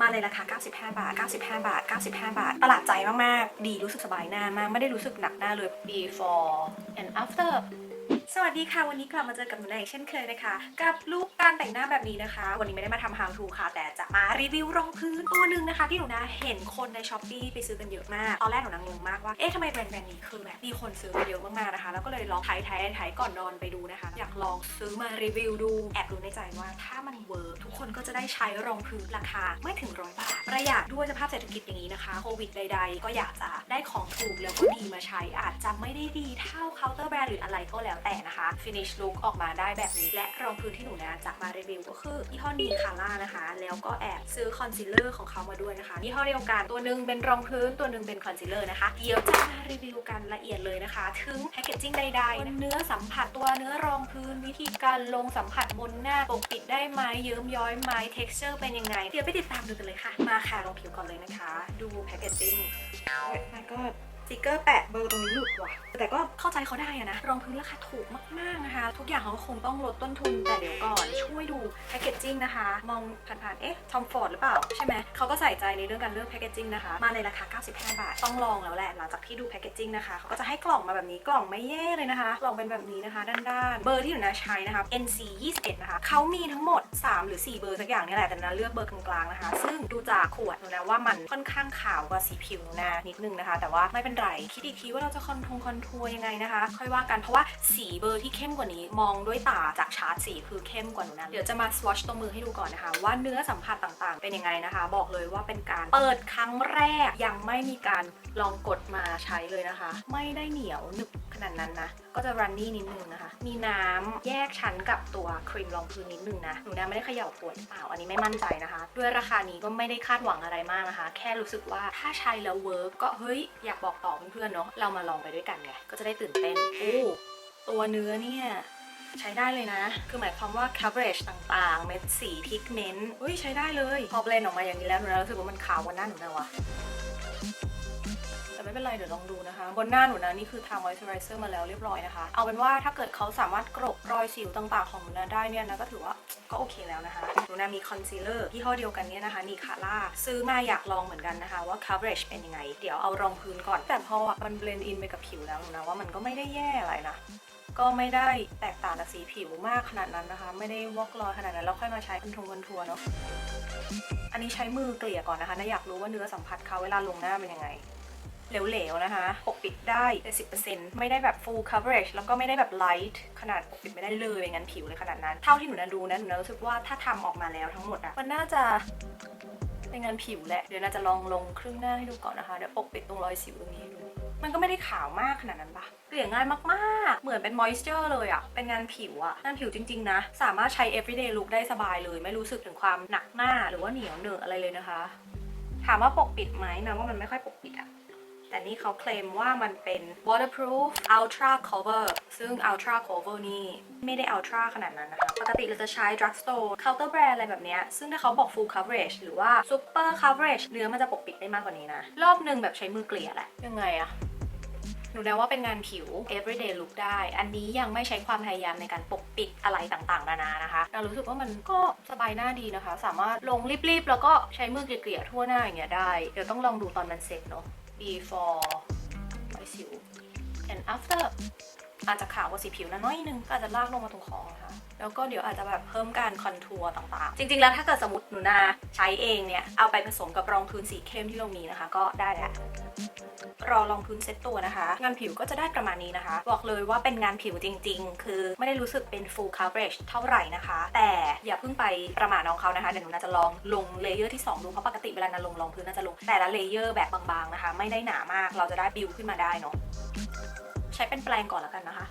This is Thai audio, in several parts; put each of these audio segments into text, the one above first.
มาในราคา 95 บาท 95 บาท 95 บาท ประหลาดใจมาก ๆ ดีรู้สึกสบายหน้ามาก ไม่ได้รู้สึกหนักหน้าเลย before and after วัสดีค่ะ วันนี้กลับมาเจอกับหนูนาอีกเช่นเคยนะคะ กับลุคการแต่งหน้าแบบนี้นะคะ วันนี้ไม่ได้มาทำ how to ค่ะ แต่จะมารีวิวรองพื้นตัวหนึ่งนะคะ ที่หนูนาเห็นคนในช้อปปีไปซื้อกันเยอะมาก ตอนแรกหนูนางงมากว่า เอ๊ะทำไมแบรนด์แบรนด์นี้คือแบบมีคนซื้อกันเยอะมากๆนะคะ แล้วก็เลยลองไถ่ายถ่ายถ่ายก่อนนอนไปดูนะคะ อยากลองซื้อมารีวิวดู แอบรู้ในใจว่าถ้ามันเวิร์กทุกคนก็จะได้ใช้รองพื้นราคาไม่ถึงร้อยบาท ประหยัดด้วยสภาพเศรษฐกิจอย่างนี้นะคะโควิดใด ๆ ก็อยากจะได้ของถูกแล้วก็ดีมาใช้อาจจะไม่ได้ดีเท่าเคาน์เตอร์แบรนด์หรืออะไรก็แล้วแต่นะคะ finish look ออกมาได้แบบนี้ และรองพื้นที่หนูนะจะมารีวิวก็คือยี่ห้อนีคาร่านะคะ แล้วก็แอบซื้อคอนซีลเลอร์ของเขามาด้วยนะคะยี่ห้อเดียวกันตัวหนึ่งเป็นรองพื้นตัวหนึ่งเป็นคอนซีลเลอร์นะคะเดี๋ยวจะมารีวิวกันละเอียดเลยนะคะ ถึงแพคเกจจิ้งใดๆเนื้อสัมผัสตัวเนื้อรองพื้นวิธีการลงสัมผัสบนหน้าปกปิดได้ไหมเยิ้มย้อยไหม texture เป็นยังไงเดี๋ยวไปติดตามดูกันเลยค่ะ มาค่ะลงผิวก่อนเลยนะคะ ดูแพคเกจจิ้งแล้วก็ สติกเกอร์แปะเบอร์ตรงนี้หลุดว่ะ แต่ก็เข้าใจเขาได้อะนะ รองพื้นราคาถูกมาก ๆนะคะ ทุกอย่างเขาก็คงต้องลดต้นทุน แต่เดี๋ยวก่อนช่วยดูแพคเกจจิ้งนะคะ มองผ่านๆ เอ๊ะ ทอมฟอร์ดหรือเปล่า ใช่ไหม เขาก็ใส่ใจในเรื่องการเลือกแพคเกจจิ้งนะคะ มาในราคา 95 บาท ต้องลองแล้วแหละ หลังจากที่ดูแพคเกจจิ้งนะคะ เขาก็จะให้กล่องมาแบบนี้ กล่องไม่แย่เลยนะคะ กล่องเป็นแบบนี้นะคะ ด้านๆ เบอร์ที่หนูนะใช้นะคะ NC 21นะคะเขามีทั้งหมด3 หรือ 4 เบอร์สักอย่างนี่แหละแต่นะเลือกเบอร์กลางๆนะคะ ซึ่งดูจากขวดนะว่ามันค่อนข้างขาวกว่าสีผิวหนูนะนิดนึงนะคะ แต่ว่าไม่เป็นไรคิดอีกทีว่าเราจะคอนทงคอนทัวร์ยังไงนะคะ ค่อยว่ากันเพราะว่าสีเบอร์ที่เข้มกว่านี้มองด้วยตาจากชาร์ตสีคือเข้มกว่าหนูนะเดี๋ยวจะมาสวอชตรงมือให้ดูก่อนนะคะ ว่าเนื้อสัมผัสต่างๆ เป็นยังไงนะคะ บอกเลยว่าเป็นการเปิดครั้งแรกยังไม่มีการลองกดมาใช้เลยนะคะ ไม่ได้เหนียวหนึบขนาดนั้นนะ ก็จะรันนี่นิดนึงนะคะ มีน้ำแยกชั้นกับตัวครีมรองพื้นนิดนึงนะ หนูนะไม่ได้เขย่าขวดหรือเปล่า อันนี้ไม่มั่นใจนะคะ ด้วยราคานี้ก็ไม่ได้คาดหวังอะไรมากนะคะ แค่รู้สึกว่าถ้าใช้แล้วเวิร์กก็เฮ้ยอยากบอกต่อเพื่อนๆเนาะ เรามาลองไปด้วยกันไง ก็จะได้ตื่นเต้น โอ้ตัวเนื้อเนี่ยใช้ได้เลยนะ คือหมายความว่า coverage ต่างๆ เม็ดสีพิกเมนต์เฮ้ยใช้ได้เลย พอเบลนออกมาอย่างนี้แล้วหนูรู้สึกว่ามันขาวกว่าหน้าหนูนะวะแต่ไม่ เป็นไรเดี๋ยวลองดูนะคะ บนหน้าหนูนะนี่คือทา moisturizer มาแล้วเรียบร้อยนะคะ เอาเป็นว่าถ้าเกิดเขาสามารถกรบรอยสิวต่างๆของหนูนะได้เนี่ยนะก็ถือว่าก็โอเคแล้วนะคะ หนูนะมีคอนซีลเลอร์ยี่ห้อเดียวกันเนี่ยนะคะนี่คาร่าซื้อมาอยากลองเหมือนกันนะคะว่า coverage เป็นยังไง เดี๋ยวเอารองพื้นก่อน แต่พอมัน blend in ไปกับผิวแล้วหนูนะว่ามันก็ไม่ได้แย่อะไรนะก็ไม่ได้แตกต่างกับสีผิวมากขนาดนั้นนะคะ ไม่ได้วอกรอยขนาดนั้นแล้วค่อยมาใช้คอนทงคอนทัวร์เนาะอันนี้ใช้มือเกลี่ยก่อนนะคะนะอยากรู้ว่าเนื้อสัมผัสเขาเวลาลงหน้าเป็นยังไง เหลวๆ นะคะปกปิดได้70%ไม่ได้แบบ full coverage แล้วก็ไม่ได้แบบ light ขนาดปกปิดไม่ได้เลยงั้นผิวเลยขนาดนั้น เท่าที่หนูนะดูนะ หนูนะรู้สึกว่าถ้าทำออกมาแล้วทั้งหมดอะมันน่าจะเป็นงานผิวแหละ เดี๋ยวน่าจะลองลงครึ่งหน้าให้ดูก่อนนะคะ เดี๋ยวปกปิดตรงรอยสิวตรงนี้ดู มันก็ไม่ได้ขาวมากขนาดนั้นปะเกลี่ยง่ายมากๆ เหมือนเป็น moisture เลยอะเป็นงานผิวอะงานผิวจริง ๆ นะ สามารถใช้ everyday look ได้สบายเลย ไม่รู้สึกถึงความหนักหน้าหรือว่าเหนียวเหนอะอะไรเลยนะคะ ถามว่าปกปิดไหมนะว่ามันไม่ค่อยปกปิดอะ แต่นี่เขาเคลมว่ามันเป็น waterproof ultra cover ซึ่ง ultra cover นี่ไม่ได้ ultra ขนาดนั้นนะคะ ปกติเราจะใช้ drugstore counter brand อะไรแบบนี้ ซึ่งถ้าเขาบอก full coverage หรือว่า super coverage เนื้อมันจะปกปิดได้มากกว่านี้นะ รอบหนึ่งแบบใช้มือเกลี่ยแหละ ยังไงอะหนูนะว่าเป็นงานผิว everyday look ได้ อันนี้ยังไม่ใช้ความพยายามในการปกปิดอะไรต่างๆนานานะคะเรารู้สึกว่ามันก็สบายหน้าดีนะคะ สามารถลงรีบๆ แล้วก็ใช้มือเกลี่ยๆทั่วหน้าอย่างเงี้ยได้ เดี๋ยวต้องลองดูตอนมันเสร็จเนาะ before ไว้สิว and after อาจจะขาวกว่าสีผิวนะน้อยนึงก็อาจจะลากลงมาตรงคอนะคะแล้วก็เดี๋ยวอาจจะแบบเพิ่มการคอนทัวร์ต่างๆ จริง ๆ แล้วถ้าเกิดสมมติหนูนาใช้เองเนี่ย เอาไปผสมกับรองพื้นสีเข้มที่เรามีนะคะ ก็ได้แล้ว รอรองพื้นเซ็ตตัวนะคะ งานผิวก็จะได้ประมาณนี้นะคะ บอกเลยว่าเป็นงานผิวจริง ๆ คือไม่ได้รู้สึกเป็น full coverage เท่าไหร่นะคะ แต่อย่าเพิ่งไปประมาทน้องเขานะคะ เดี๋ยวหนูน่าจะลองลงเลเยอร์ที่ 2 ดู เพราะปกติเวลานาลงรองพื้นน่าจะลงแต่ละเลเยอร์แบบบางๆนะคะ ไม่ได้หนามาก เราจะได้บิวขึ้นมาได้เนาะ ใช้เป็นแปรงก่อนแล้วกันนะคะ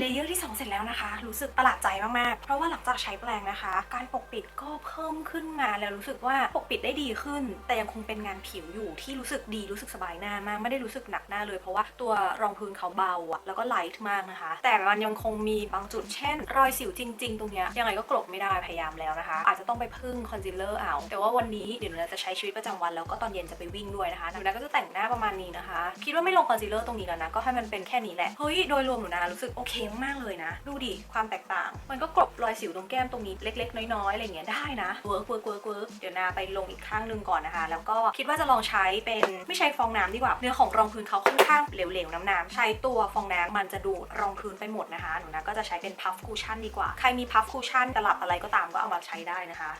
เลเยอร์ที่ 2 เสร็จแล้วนะคะ รู้สึกประหลาดใจมากๆ เพราะว่าหลังจากใช้แปรงนะคะ การปกปิดก็เพิ่มขึ้นมาแล้วรู้สึกว่าปกปิดได้ดีขึ้น แต่ยังคงเป็นงานผิวอยู่ที่รู้สึกดีรู้สึกสบายหน้ามาก ไม่ได้รู้สึกหนักหน้าเลย เพราะว่าตัวรองพื้นเขาเบาอะแล้วก็ไลท์มากนะคะ แต่มันยังคงมีบางจุดเช่น รอยสิวจริง ๆ ตรงเนี้ยยังไงก็กลบไม่ได้พยายามแล้วนะคะ อาจจะต้องไปพึ่งคอนซีลเลอร์เอาแต่ว่าวันนี้เดี๋ยวหนูจะใช้ชีวิตประจำวันแล้วก็ตอนเย็นจะไปวิ่งด้วยนะคะหนูนาก็จะแต่งหน้าประมาณนี้นะคะ คิดว่าไม่ลงคอนซีลเลอร์ตรงนี้แล้วนะก็ให้มันเป็นแค่นี้แหละเฮ้ยโดยรวมหนูนารู้สึกโอเคมากเลยนะ ดูดิ ความแตกต่าง มันก็กลบรอยสิวตรงแก้มตรงนี้เล็ก ๆ น้อยๆอะไรเงี้ยได้นะเวิร์กเวิร์กเวิร์กเวิร์กเดี๋ยวนาไปลงอีกข้างหนึ่งก่อนนะคะ แล้วก็คิดว่าจะลองใช้เป็นไม่ใช้ฟองน้ำดีกว่าเนื้อของรองพื้นเขาค่อนข้างเหลวๆน้ำๆใช้ตัวฟองน้ำมันจะดูดรองพื้นไปหมดนะคะหนูนาก็จะใช้เป็นพัฟคูชั่นดีกว่าใครมีพัฟคูชั่นตลับอะไรก็ตามก็เอามาใช้ได้นะคะ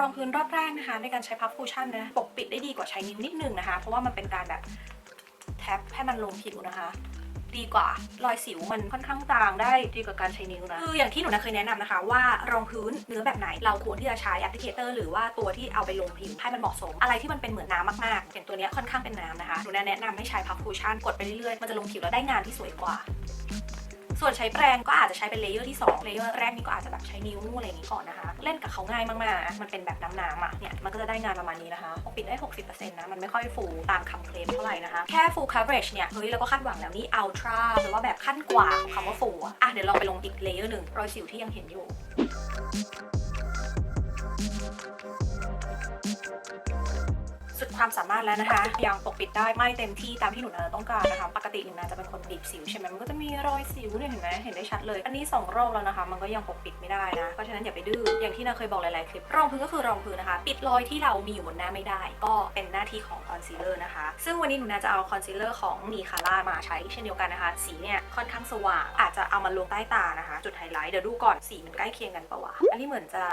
รองพื้นรอบแรกนะคะ ในการใช้พัฟคูชั่นนะปกปิดได้ดีกว่าใช้นิ้วนิดนึงนะคะ เพราะว่ามันเป็นการแบบแท็บให้มันลงผิวนะคะดีกว่ารอยสิวมันค่อนข้างจางได้ดีกว่าการใช้นิ้วนะคืออย่างที่หนูนะเคยแนะนำนะคะ ว่ารองพื้นเนื้อแบบไหนเราควรที่จะใช้แอปพลิเคเตอร์หรือว่าตัวที่เอาไปลงผิวให้มันเหมาะสม อะไรที่มันเป็นเหมือนน้ำมากๆอย่างตัวเนี้ยค่อนข้างเป็นน้ำนะคะหนูแนะนำให้ใช้พัฟคูชั่นกดไปเรื่อยๆมันจะลงผิวแล้วได้งานที่สวยกว่า ส่วนใช้แปรงก็อาจจะใช้เป็นเลเยอร์ที่2เลเยอร์แรกนี่ก็อาจจะแบบใช้นิ้วอะไรอย่างนี้ก่อนนะคะ เล่นกับเขาง่ายมากๆนะมันเป็นแบบน้ำๆอะเนี่ยมันก็จะได้งานประมาณนี้นะคะปกปิดได้ 60%นะมันไม่ค่อยฟูตามคำเคลมเท่าไหร่นะคะ แค่ full coverage เนี่ยเฮ้ยเราก็คาดหวังแล้วนี่ ultra หรือว่าแบบขั้นกว่าของคำว่าฟูอะเดี๋ยวเราไปลงอีกเลเยอร์หนึ่งรอยสิวที่ยังเห็นอยู่ ความสามารถแล้วนะคะยังปกปิดได้ไม่เต็มที่ตามที่หนูนาต้องการนะคะ ปกติหนูนาจะเป็นคนบีบสิวใช่ไหมมันก็จะมีรอยสิวเนี่ยเห็นไหมเห็นได้ชัดเลย อันนี้สองรอบแล้วนะคะ มันก็ยังปกปิดไม่ได้นะเพราะฉะนั้นอย่าไปดื้ออย่างที่นาเคยบอกหลายๆคลิปรองพื้นก็คือรองพื้นนะคะ ปิดรอยที่เรามีอยู่บนหน้าไม่ได้ ก็เป็นหน้าที่ของคอนซีลเลอร์นะคะ ซึ่งวันนี้หนูนาจะเอาคอนซีลเลอร์ของมีคาร่ามาใช้เช่นเดียวกันนะคะ สีเนี่ยค่อนข้างสว่าง อาจจะเอามาลงใต้ตานะคะ จุดไฮไลท์เดี๋ยวดูก่อนสีมันใกล้เคียงกันปะวะอันนี้เหมือนจะ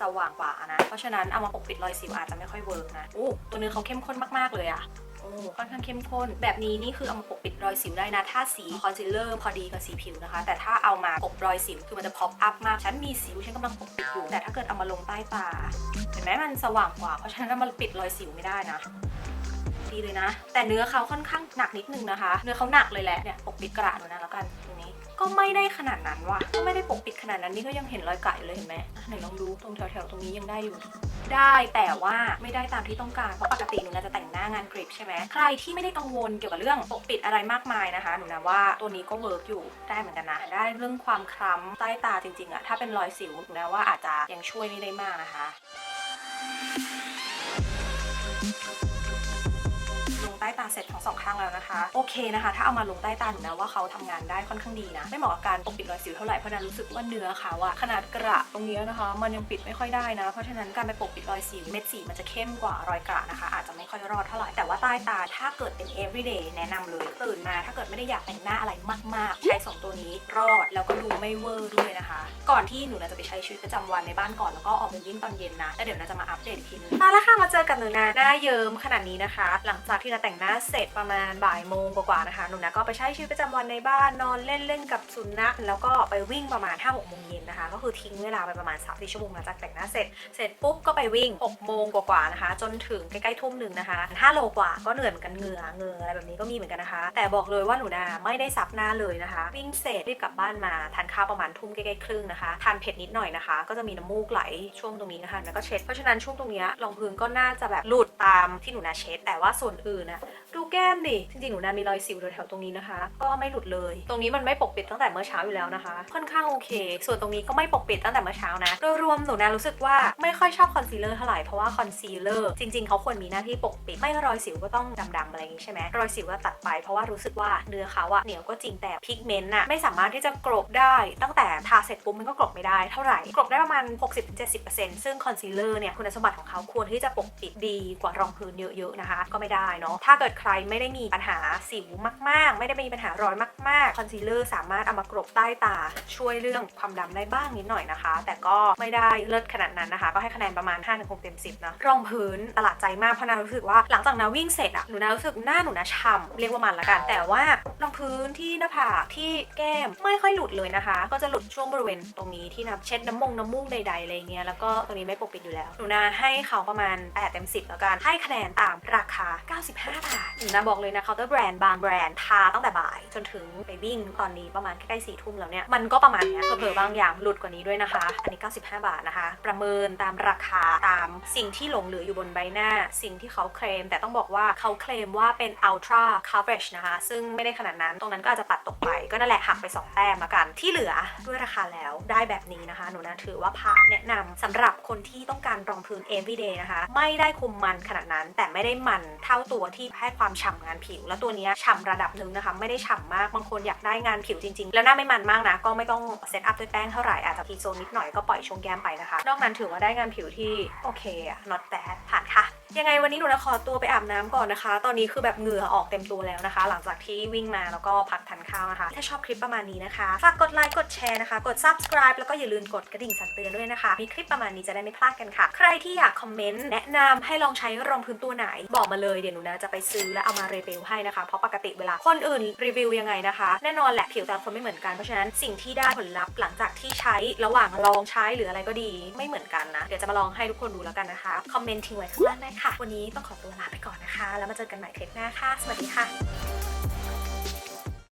สว่างกว่านะเพราะฉะนั้นเอามาปกปิดรอยสิวอาจจะไม่ค่อยเวิร์กนะโอ้ตัวนื้อเขาเข้มข้นมากๆเลยอะโอ้ค่อนข้างเข้มข้น แบบนี้นี่คือเอามาปกปิดรอยสิวได้นะ ถ้าสีคอนซีลเลอร์พอดีกับสีผิวนะคะ แต่ถ้าเอามาปกรอยสิวคือมันจะพอปอัพมาก ฉันมีสิวฉันกำลังปกปิดอยู่ แต่ถ้าเกิดเอามาลงใต้ตา เห็นไหมมันสว่างกว่า เพราะฉะนั้นเอามาปิดรอยสิวไม่ได้นะดีเลยนะ แต่เนื้อเขาค่อนข้างหนักนิดนึงนะคะ เนื้อเขาหนักเลยแหละ เนี่ยปกปิดกระดูนะแล้วกันตรงนี้ ก็ไม่ได้ขนาดนั้นว่ะ ก็ไม่ได้ปกปิดขนาดนั้นนี่ก็ยังเห็นรอยกระอยู่เลยเห็นไหมอะไหนลองดูตรงแถวๆตรงนี้ยังได้อยู่ ได้แต่ว่าไม่ได้ตามที่ต้องการ เพราะปกติหนูนาจะแต่งหน้างานกริปใช่ไหมใครที่ไม่ได้กังวลเกี่ยวกับเรื่องปกปิดอะไรมากมายนะคะ หนูนาว่าตัวนี้ก็เวิร์กอยู่ได้เหมือนกันนะได้เรื่องความคล้ำใต้ตาจริงๆอะถ้าเป็นรอยสิวหนูนาว่าอาจจะยังช่วยไม่ได้มากนะคะ Thank you. เสร็จทั้งสองข้างแล้วนะคะ โอเคนะคะ ถ้าเอามาลงใต้ตาหนูนะว่าเขาทำงานได้ค่อนข้างดีนะ ไม่เหมาะกับการปกปิดรอยสิวเท่าไหร่เพราะนั้นรู้สึกว่าเนื้อเขาอะขนาดกระตรงเนี้ยนะคะ มันยังปิดไม่ค่อยได้นะ เพราะฉะนั้นการไปปกปิดรอยสิวเม็ดสีมันจะเข้มกว่ารอยกระนะคะ อาจจะไม่ค่อยรอดเท่าไหร่แต่ว่าใต้ตาถ้าเกิดเป็น everyday แนะนำเลยตื่นมาถ้าเกิดไม่ได้อยากแต่งหน้าอะไรมาก ๆ ใช้สองตัวนี้รอดแล้วก็ดูไม่เวอร์ด้วยนะคะ ก่อนที่หนูนะจะไปใช้ชีวิตประจำวันในบ้านก่อนแล้วก็ออกไปวิ่งตอนเย็นนะแล้วเดี๋ยวนาจะมาอัปเดตทีนึงมาแล้วค่ะมาเจอกับหนูนาหน้าเยิ้มขนาดนี้นะคะ หลังจากที่นาแต่งหน้าเสร็จประมาณบ่ายโมงกว่าๆนะคะหนูนาก็ไปใช้ชีวิตประจำวันในบ้านนอนเล่นเล่นกับสุนัขแล้วก็ไปวิ่งประมาณ5้าหกโมงเย็นนะคะ ก็คือทิ้งเวลาไปประมาณ3าชั่วโมงหลังจากแต่งหน้าเสร็จเสร็จปุ๊บก็ไปวิ่ง6โมงกว่าๆนะคะ จนถึงใกล้ๆทุ่มหนึ่งนะคะ5โลกว่าก็เหนื่อยเหมือนกันเหงื่อเงืออะไรแบบนี้ก็มีเหมือนกันนะคะ แต่บอกเลยว่าหนูนาไม่ได้ซับหน้าเลยนะคะ วิ่งเสร็จรีบกลับบ้านมาทานข้าวประมาณทุ่มใกล้ๆครึ่งนะคะทานเผ็ดนิดหน่อยนะคะ ก็จะมีน้ำมูกไหลช่วงตรงนี้นะคะแล้วก็เช็ดเพราะฉะนั้นช่วงตรงนี้รองพื้นก็น่าจะแบบหลุดตามที่หนูนาเช็ดแต่ว่าส่วนอื่นนะ ดูแก้มดิ จริงๆ หนูนามีรอยสิวแถวๆตรงนี้นะคะ ก็ไม่หลุดเลย ตรงนี้มันไม่ปกปิดตั้งแต่เมื่อเช้าอยู่แล้วนะคะ ค่อนข้างโอเค ส่วนตรงนี้ก็ไม่ปกปิดตั้งแต่เมื่อเช้านะ โดยรวมหนูนารู้สึกว่าไม่ค่อยชอบคอนซีลเลอร์เท่าไหร่เพราะว่าคอนซีลเลอร์จริง ๆ เขาควรมีหน้าที่ปกปิด ไม่รอยสิวก็ต้องดำๆอะไรอย่างงี้ใช่ไหมรอยสิวก็ตัดไปเพราะว่ารู้สึกว่าเนื้อเขาอะเหนียวก็จริงแต่พิกเมนต์อะไม่สามารถที่จะกลบได้ตั้งแต่ทาเสร็จปุ๊บมันก็กลบไม่ได้เท่าไหร่กลบได้ประมาณ 60-70%ซึ่งคอนซีลเลอร์เนี่ยคุณสมบัติของเขาควรที่จะปกปิดดีกว่ารองพื้นเยอะๆนะคะ ก็ไม่ได้เนาะถ้าเกิดใครรไม่ได้มีปัญหาสิวมาก ๆ ไม่ได้มีปัญหารอยมาก ๆ คอนซีลเลอร์สามารถเอามากรบใต้ตา ช่วยเรื่องความดำได้บ้างนิดหน่อยนะคะ แต่ก็ไม่ได้เลิศขนาดนั้นนะคะ ก็ให้คะแนนประมาณ5ถึง6เต็ม 10นะรองพื้นตลาดใจมากเพราะนารู้สึกว่าหลังจากนาวิ่งเสร็จอะหนูนารู้สึกหน้าหนูนาฉ่ำเรียกว่ามันละกัน แต่ว่ารองพื้นที่หน้าผากที่แก้มไม่ค่อยหลุดเลยนะคะ ก็จะหลุดช่วงบริเวณตรงนี้ที่นาเช็ดน้ำมงน้ำมูกใดๆอะไรเงี้ยแล้วก็ตรงนี้ไม่ปกปิดอยู่แล้วหนูนาให้เขาประมาณ8เต็ม10แล้วกันให้คะแนนตามราคา 95 บาทนูนาบอกเลยนะเคาน์เตอร์แบรนด์บางแบรนด์ทาตั้งแต่บ่าย จนถึงไปวิ่งตอนนี้ประมาณใกล้สี่ทุ่มแล้วเนี่ย มันก็ประมาณเนี้ยเผลอบางอย่างหลุดกว่านี้ด้วยนะคะ อันนี้ 95 บาทนะคะ ประเมินตามราคาตามสิ่งที่หลงเหลืออยู่บนใบหน้า สิ่งที่เขาเคลม แต่ต้องบอกว่าเขาเคลมว่าเป็น ultra coverage นะคะ ซึ่งไม่ได้ขนาดนั้นตรงนั้นก็อาจจะตัดตกไปก็นั่นแหละหักไป 2 แต้มละกันที่เหลือด้วยราคาแล้วได้แบบนี้นะคะ หนูนะถือว่าผ่านแนะนำสำหรับคนที่ต้องการรองพื้น everyday นะคะ ไม่ได้คุมมันขนาดนั้นแต่ไม่ได้มันเท่าตัวที่ให้ความฉ่ำงานผิว แล้วตัวนี้ฉ่ำระดับหนึ่งนะคะ ไม่ได้ฉ่ำมาก บางคนอยากได้งานผิวจริงๆ แล้วหน้าไม่มันมากนะ ก็ไม่ต้องเซตอัพด้วยแป้งเท่าไหร่ อาจจะทีโซนนิดหน่อยก็ปล่อยชงแก้มไปนะคะ นอกนั้นถือว่าได้งานผิวที่โอเคอะ not bad ผ่านค่ะยังไงวันนี้หนูนะขอตัวไปอาบน้ำก่อนนะคะ ตอนนี้คือแบบเหงื่อออกเต็มตัวแล้วนะคะ หลังจากที่วิ่งมาแล้วก็พักทัน ข้าวนะคะ ถ้าชอบคลิปประมาณนี้นะคะ ฝากกดไลค์ กดแชร์นะคะ กด subscribe แล้วก็อย่าลืมกดกระดิ่งสั่นเตือนด้วยนะคะ มีคลิปประมาณนี้จะได้ไม่พลาดกันค่ะ ใครที่อยากคอมเมนต์แนะนำให้ลองใช้รองพื้นตัวไหน บอกมาเลย เดี๋ยวหนูนะจะไปซื้อและเอามารีวิวให้นะคะ เพราะปกติเวลาคนอื่นรีวิวยังไงนะคะ แน่นอนแหละผิวแต่ละคนไม่เหมือนกัน เพราะฉะนั้นสิ่งที่ได้ผลลัพธ์หลังจากที่ใช้ระหว่างลองใช้หรืออะไรก็ดีไม่เหมือนกันนะ เดี๋ยวจะมาลองให้ทุกคนดูแล้วกันนะคะ คอมเมนต์ทิ้งไว้ข้างล่างได้ค่ะ วันนี้ต้องขอตัวลาไปก่อนนะคะ แล้วมาเจอกันใหม่คลิปหน้าค่ะ สวัสดีค่ะ